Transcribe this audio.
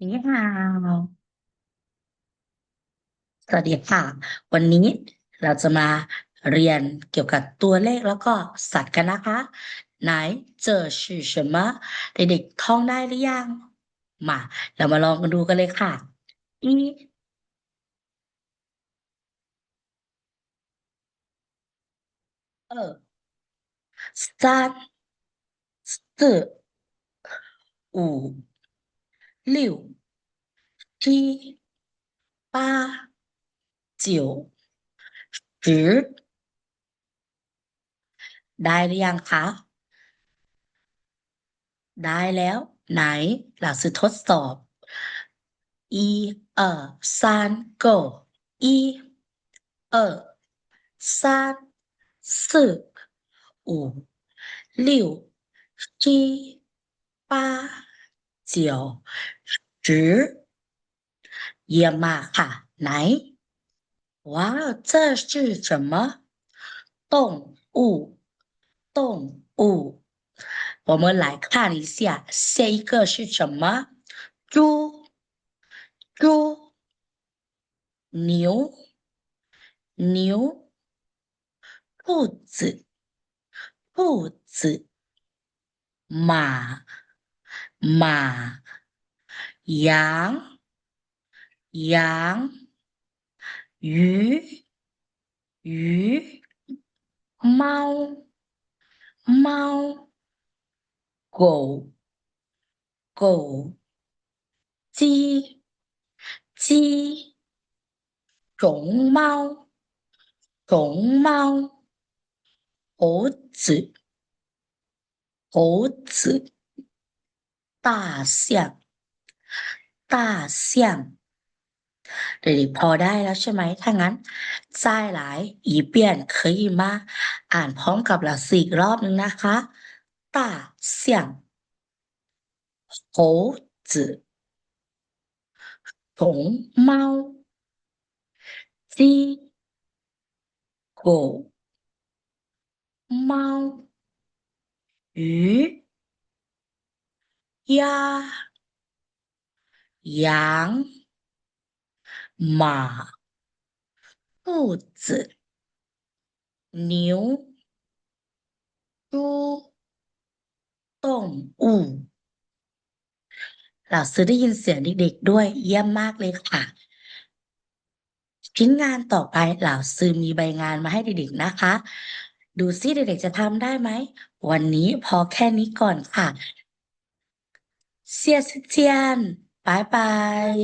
นี่ค่ะสวัสดีค่ะ วันนี้เราจะมาเรียนเกี่ยวกับตัวเลขแล้วก็สัตว์กันนะคะไหน这是什么เด็กๆท่องได้หรือยัง มา เรามาลองกันดูกันเลยค่ะ一二三四五 六七八九十ได้หรือยังคะ ได้แล้ว ไหนหลักสูตรทดสอบ一二三 go 一二三四五六七八九 十雅马哈，来，哇，这是什么动物？动物。我们来看一下，下一个是什么？猪猪牛牛。兔子兔子。马马。羊、羊、鱼、鱼、猫、猫。狗，狗，鸡，鸡，熊猫，熊猫，猴子，猴子，大象， 大象。เด็กๆพอได้แล้วใช่ไหม ถ้างั้น再来一遍可以吗อ่านพร้อมกับหลักสี่อีกรอบนึงนะคะ 大象猴子熊猫鸡狗猫鱼鸭 羊马、兔子、牛、猪、动物เราซื้อได้ยินเสียงเด็กๆด้วย เยี่ยมมากเลยค่ะ ชิ้นงานต่อไปเหล่าซื้อมีใบงานมาให้เด็กๆนะคะ ดูซิเด็กๆจะทำได้ไหม วันนี้พอแค่นี้ก่อนค่ะเสียสเจียน บายบาย